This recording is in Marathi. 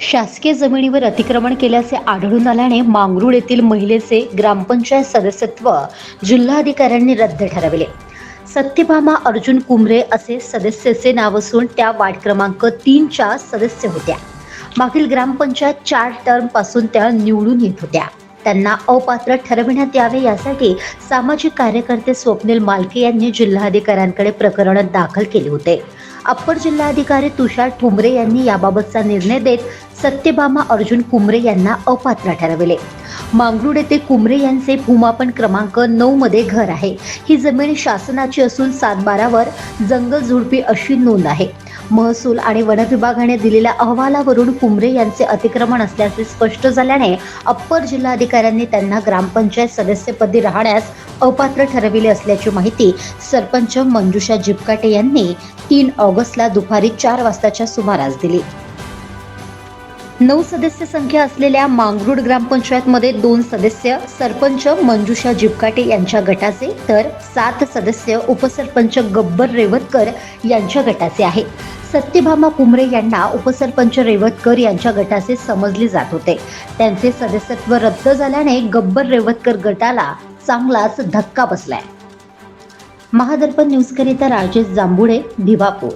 शासकीय जमिनीवर अतिक्रमण केल्याचे आढळून आल्याने मांगरूळ येथील महिलेचे ग्रामपंचायत सदस्यत्व जिल्हाधिकाऱ्यांनी रद्द ठरविले. सत्यभामा अर्जुन कुमरे असे सदस्याचे नाव असून त्या वार्ड क्रमांक तीनच्या सदस्य होत्या. मागील ग्रामपंचायत चार टर्मपासून त्या निवडून येत होत्या. त्यांना अपात्र ठरविण्यात यावे यासाठी सामाजिक कार्यकर्ते स्वप्नील मालके यांनी जिल्हाधिकाऱ्यांकडे प्रकरण दाखल केले होते. अप्पर जिल्हाधिकारी तुषार ठुमरे यांनी याबाबतचा निर्णय देत सत्यभामा अर्जुन कुमरे यांना अपात्र ठरविले. मांगरूड येथे कुमरे यांचे भूमापन क्रमांक नऊ मध्ये घर आहे. ही जमीन शासनाची असून सातबारावर जंगल झुडपी अशी नोंद आहे. महसूल आणि वन विभागाने दिलेल्या अहवालावरून कुंभरे यांचे अतिक्रमण असल्याचे स्पष्ट झाल्याने अप्पर जिल्हाधिकाऱ्यांनी त्यांना ग्रामपंचायत सदस्यपदी राहण्यास अपात्र ठरविले असल्याची माहिती सरपंच मंजुषा जिपकाटे यांनी तीन ऑगस्टला दुपारी चार वाजताच्या सुमारास दिली. नऊ सदस्य संख्या असलेल्या मांगरूळ ग्रामपंचायतमध्ये दोन सदस्य सरपंच मंजुषा जिपकाटे यांच्या गटाचे तर सात सदस्य उपसरपंच गब्बर रेवतकर यांच्या गटाचे आहे सत्यभामा कुमरे यांना उपसरपंच रेवतकर यांच्या गटाचे समजले जात होते. त्यांचे सदस्यत्व रद्द झाल्याने गब्बर रेवतकर गटाला चांगलाच धक्का बसलाय. महादर्पण न्यूजकरिता राजेश जांभुडे भिवापूर